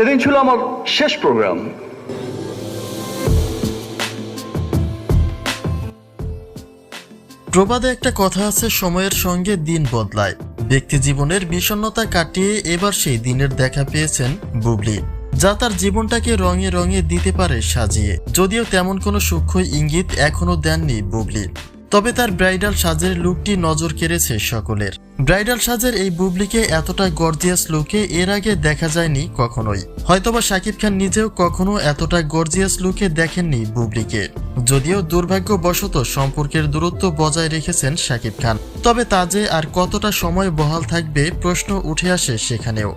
সেদিন ছিল আমার শেষ প্রোগ্রাম প্রবাদে একটা কথা আছে, সময়ের সঙ্গে দিন বদলায়। ব্যক্তি জীবনের বিষণ্ণতা কাটিয়ে এবার সেই দিনের দেখা পেয়েছেন বুবলি, যা তার জীবনটাকে রঙে রঙে দিতে পারে সাজিয়ে। যদিও তেমন কোনো সূক্ষ্ম ইঙ্গিত এখনও দেননি বুবলি। তবে তার ব্রাইডাল সাজের লুকটি নজর কেড়েছে সকলের। ব্রাইডাল সাজের এই বুবলিকে এতটা গর্জিয়াস লুকে এর আগে দেখা যায়নি কখনোই। হয়তোবা শাকিব খান নিজেও কখনো এতটা গর্জিয়াস লুকে দেখেননি বুবলিকে। যদিও দুর্ভাগ্যবশত সম্পর্কের দূরত্ব বজায় রেখেছেন শাকিব খান। তবে তা যে আর কতটা সময় বহাল থাকবে প্রশ্ন উঠে আসে সেখানেও।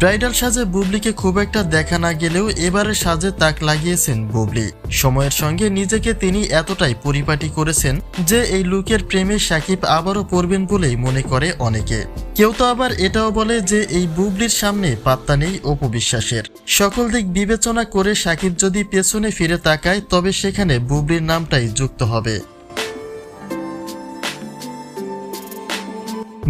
ব্রাইডাল সাজে বুবলিকে খুব একটা দেখা না গেলেও এবারে সাজে তাক লাগিয়েছেন বুবলি। সময়ের সঙ্গে নিজেকে তিনি এতটাই পরিপাটি করেছেন যে এই লুকের প্রেমে সাকিব আবারও পড়বেন বলেই মনে করে অনেকে। কেউ তো আবার এটাও বলে যে এই বুবলির সামনে পাত্তা নেই অপবিশ্বাসের সকল দিক বিবেচনা করে সাকিব যদি পেছনে ফিরে তাকায় তবে সেখানে বুবলির নামটাই যুক্ত হবে।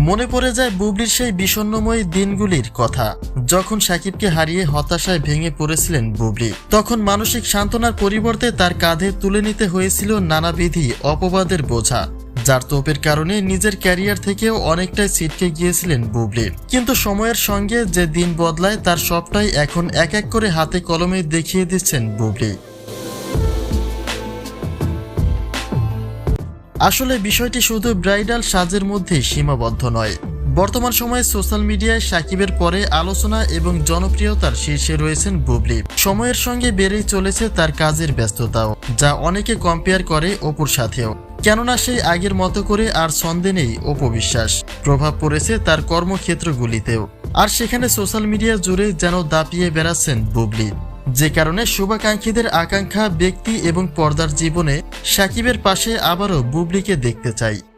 মনে পড়ে যায় বুবলির সেই বিষণ্ণময় দিনগুলির কথা। যখন সাকিবকে হারিয়ে হতাশায় ভেঙে পড়েছিলেন বুবলি, তখন মানসিক সান্ত্বনার পরিবর্তে তার কাঁধে তুলে নিতে হয়েছিল নানাবিধি অপবাদের বোঝা, যার তোপের কারণে নিজের ক্যারিয়ার থেকেও অনেকটাই ছিটকে গিয়েছিলেন বুবলি। কিন্তু সময়ের সঙ্গে যে দিন বদলায়, তার সবটাই এখন এক এক করে হাতে কলমে দেখিয়ে দিচ্ছেন বুবলি। আসলে বিষয়টি শুধু ব্রাইডাল সাজের মধ্যেই সীমাবদ্ধ নয়। বর্তমান সময়ে সোশ্যাল মিডিয়ায় সাকিবের পরে আলোচনা এবং জনপ্রিয়তার শীর্ষে রয়েছেন বুবলি। সময়ের সঙ্গে বেড়েই চলেছে তার কাজের ব্যস্ততাও, যা অনেকে কম্পেয়ার করে অপুর সাথেও। কেননা সেই আগের মতো করে আর ছন্দে নেই অপবিশ্বাস প্রভাব পড়েছে তার কর্মক্ষেত্রগুলিতেও। আর সেখানে সোশ্যাল মিডিয়া জুড়ে যেন দাপিয়ে বেড়াচ্ছেন বুবলি। যে কারণে শুভাকাঙ্ক্ষীদের আকাঙ্ক্ষা ব্যক্তি এবং পর্দার জীবনে সাকিবের পাশে আবারও বুবলিকে দেখতে চাই।